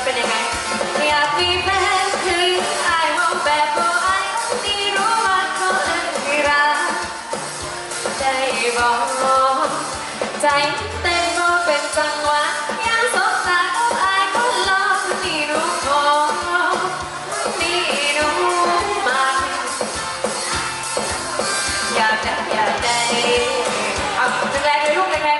มันเป็นยังไงอยากมีแฟนคือไอ้ห้องแบบบ่ไอ้ที่รู้ว่าเขาเอิ้นที่รักใจบอกใจเต้นบ่เป็นจังหวะยังสบตากับไอ้คนรอที่รู้ขอนี่รู้มันอยากจะอยากได้เอาแรงๆเลยลูกแรงๆ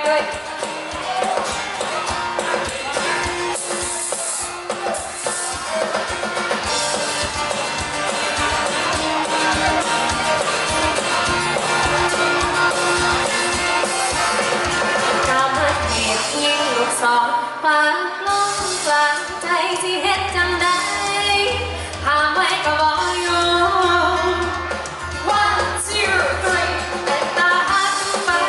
างใจที่เฮ็ดจังได้หาไม่ก็บอกอยู่ One, two, three แต่ตาอันฟ้า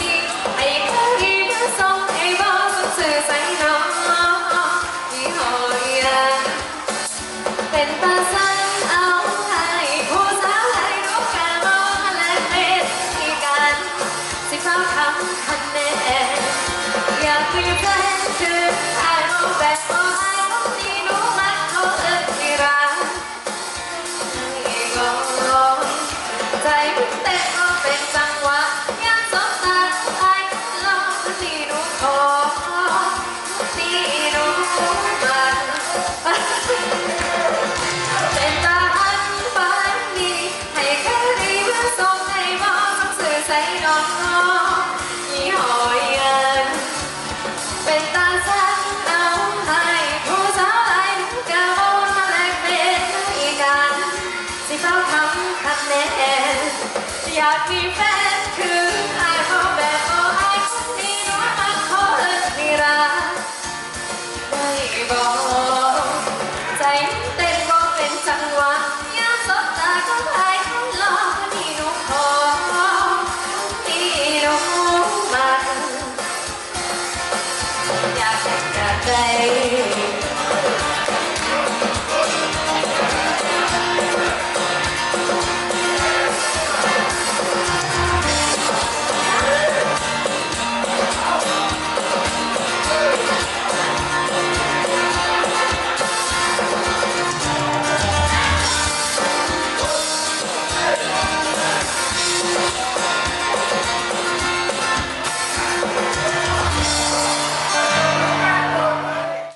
นี้ให้เขาอีกส่งให้บอกสื่อใส่น้องที่หอยยังเป็นตาสังเอาให้ผู้สาวให้รู้กันมองและเป็นที่กันสิเขาทำ สื่อใส่น้องยี่ห้อยังเป็นตาสังเอาให้ผู้สาวไอ้เก่ามาแลกเป็นอีกันสิเขาทำคะแนนอยากมีแฟนคือไอ้เขาแบบโอ้ไอ้คนนี้รู้มันเขาเอิ้นที่รักไม่บอก